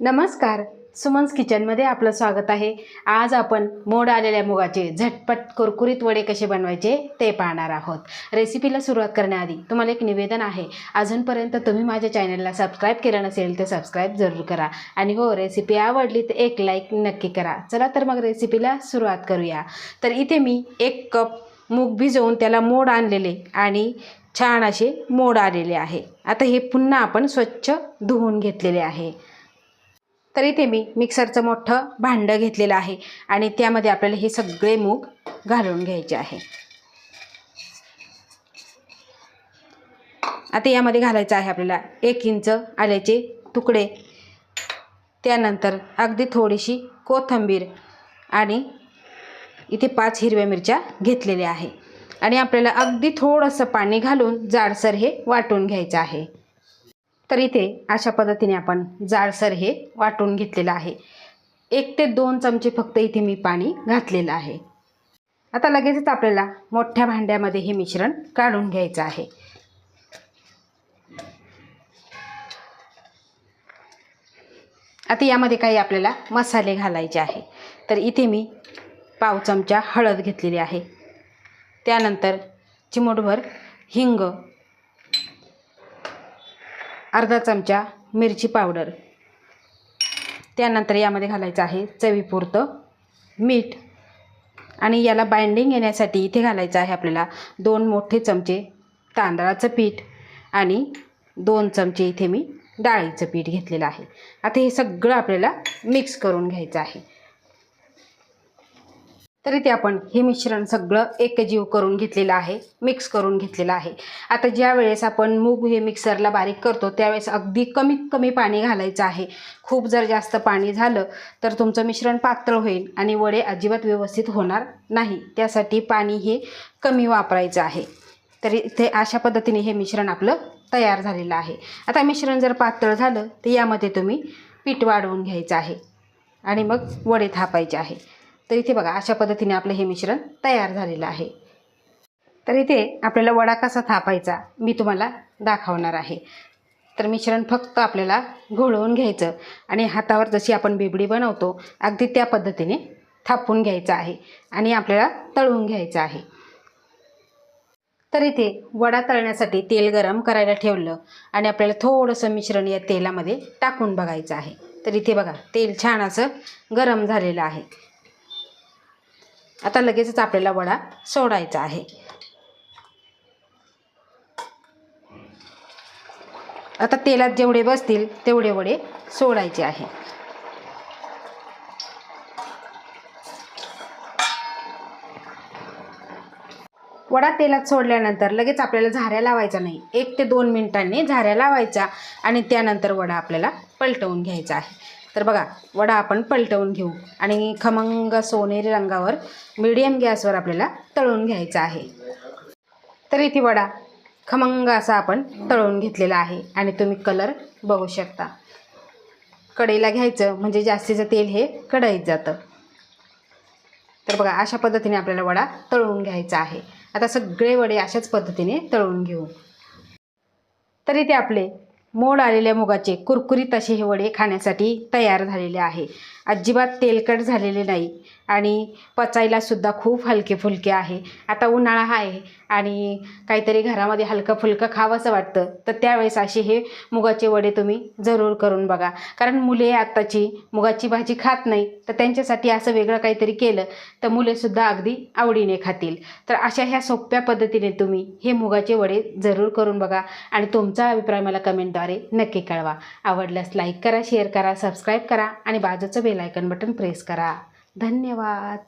नमस्कार. सुमन्स किचनमध्ये आपलं स्वागत आहे. आज आपण मोड आलेल्या मुगाचे झटपट कुरकुरीत वडे कसे बनवायचे ते पाहणार आहोत. रेसिपीला सुरुवात करण्याआधी तुम्हाला एक निवेदन आहे. अजूनपर्यंत तुम्ही माझ्या चॅनलला सबस्क्राईब केलं नसेल तर सबस्क्राईब जरूर करा. आणि हो रेसिपी आवडली तर एक लाईक नक्की करा. चला तर मग रेसिपीला सुरुवात करूया. तर इथे मी एक कप मूग भिजवून त्याला मोड आणलेले आणि छान असे मोड आलेले आहे. आता हे पुन्हा आपण स्वच्छ धुवून घेतलेले आहे. तर इथे मी मिक्सरचं मोठं भांडं घेतलेलं आहे आणि त्यामध्ये आपल्याला हे सगळे मूग घालून घ्यायचे आहे. आता यामध्ये घालायचं आहे आपल्याला एक इंच आल्याचे तुकडे त्यानंतर अगदी थोडीशी कोथिंबीर आणि इथे पाच हिरव्या मिरच्या घेतलेल्या आहे. आणि आपल्याला अगदी थोडंसं पाणी घालून जाडसर हे वाटून घ्यायचं आहे. तर इथे अशा पद्धतीने आपण जाडसर हे वाटून घेतलेलं आहे. एक ते दोन चमचे फक्त इथे मी पाणी घातलेलं आहे. आता लगेचच आपल्याला मोठ्या भांड्यामध्ये हे मिश्रण काढून घ्यायचं आहे. आता यामध्ये काही आपल्याला मसाले घालायचे आहे. तर इथे मी पाव चमचा हळद घेतलेली आहे. त्यानंतर चिमूटभर हिंग अर्धा चमचा मिरची पावडर. त्यानंतर यामध्ये घालायचं आहे चवीपुरतं मीठ. आणि याला बाइंडिंग येण्यासाठी इथे घालायचं आहे आपल्याला दोन मोठे चमचे तांदळाचं पीठ आणि दोन चमचे इथे मी डाळीचं पीठ घेतलेलं आहे. आता हे सगळं आपल्याला मिक्स करून घ्यायचं आहे. तर इथे आपण हे मिश्रण सगळं एकजीव करून घेतलेलं आहे मिक्स करून घेतलेलं आहे. आता ज्या वेळेस आपण मूग हे मिक्सरला बारीक करतो त्यावेळेस अगदी कमीत कमी पाणी घालायचं आहे. खूप जर जास्त पाणी झालं तर तुमचं मिश्रण पातळ होईल आणि वडे अजिबात व्यवस्थित होणार नाही. त्यासाठी पाणी हे कमी वापरायचं आहे. तर इथे अशा पद्धतीने हे मिश्रण आपलं तयार झालेलं आहे. आता मिश्रण जर पातळ झालं तर यामध्ये तुम्ही पीठ वाढवून घ्यायचं आहे. आणि मग वडे थापायचे आहे. तर इथे बघा अशा पद्धतीने आपलं हे मिश्रण तयार झालेलं आहे. तर इथे आपल्याला वडा कसा थापायचा मी तुम्हाला दाखवणार आहे. तर मिश्रण फक्त आपल्याला घोळवून घ्यायचं आणि हातावर जशी आपण बिबडी बनवतो अगदी त्या पद्धतीने थापून घ्यायचं आहे आणि आपल्याला तळून घ्यायचं आहे. तर इथे वडा तळण्यासाठी तेल गरम करायला ठेवलं आणि आपल्याला थोडंसं मिश्रण या तेलामध्ये टाकून बघायचं आहे. तर इथे बघा तेल छान असं गरम झालेलं आहे. आता लगेचच आपल्याला वडा सोडायचा आहे. आता तेलात जेवढे बसतील तेवढे वडे सोडायचे आहे. वडा तेलात सोडल्यानंतर लगेच आपल्याला झाऱ्या लावायचा नाही. एक ते दोन मिनिटांनी झाऱ्या लावायचा आणि त्यानंतर वडा आपल्याला पलटवून घ्यायचा आहे. तर बघा वडा आपण पलटवून घेऊ. आणि खमंग सोनेरी रंगावर मीडियम गॅसवर आपल्याला तळून घ्यायचा आहे. तर इथे वडा खमंग असा आपण तळून घेतलेला आहे. आणि तुम्ही कलर बघू शकता. कढईला घ्यायचं म्हणजे जास्तीचं तेल हे कढईत जातं. तर बघा अशा पद्धतीने आपल्याला वडा तळून घ्यायचा आहे. आता सगळे वडे अशाच पद्धतीने तळून घेऊ. तर इथे आपले मोड आलेल्या मुगाचे कुरकुरीत असे हे वडे खाण्यासाठी तयार झालेले आहे. अजिबात तेलकट झालेले नाही. आणि पचायला सुद्धा खूप हलके फुलके आहे. आता उन्हाळा आहे आणि काहीतरी घरामध्ये हलकं फुलकं खावंसं वाटतं तर त्यावेळेस असे हे मुगाचे वडे तुम्ही जरूर करून बघा. कारण मुले आत्ताची मुगाची भाजी खात नाही तर त्यांच्यासाठी असं वेगळं काहीतरी केलं तर मुलेसुद्धा अगदी आवडीने खातील. तर अशा ह्या सोप्या पद्धतीने तुम्ही हे मुगाचे वडे जरूर करून बघा आणि तुमचा अभिप्राय मला कमेंटद्वारे नक्की कळवा. आवडल्यास लाईक करा शेअर करा सबस्क्राईब करा आणि बाजूचं बेल आयकन बटन प्रेस करा. धन्यवाद.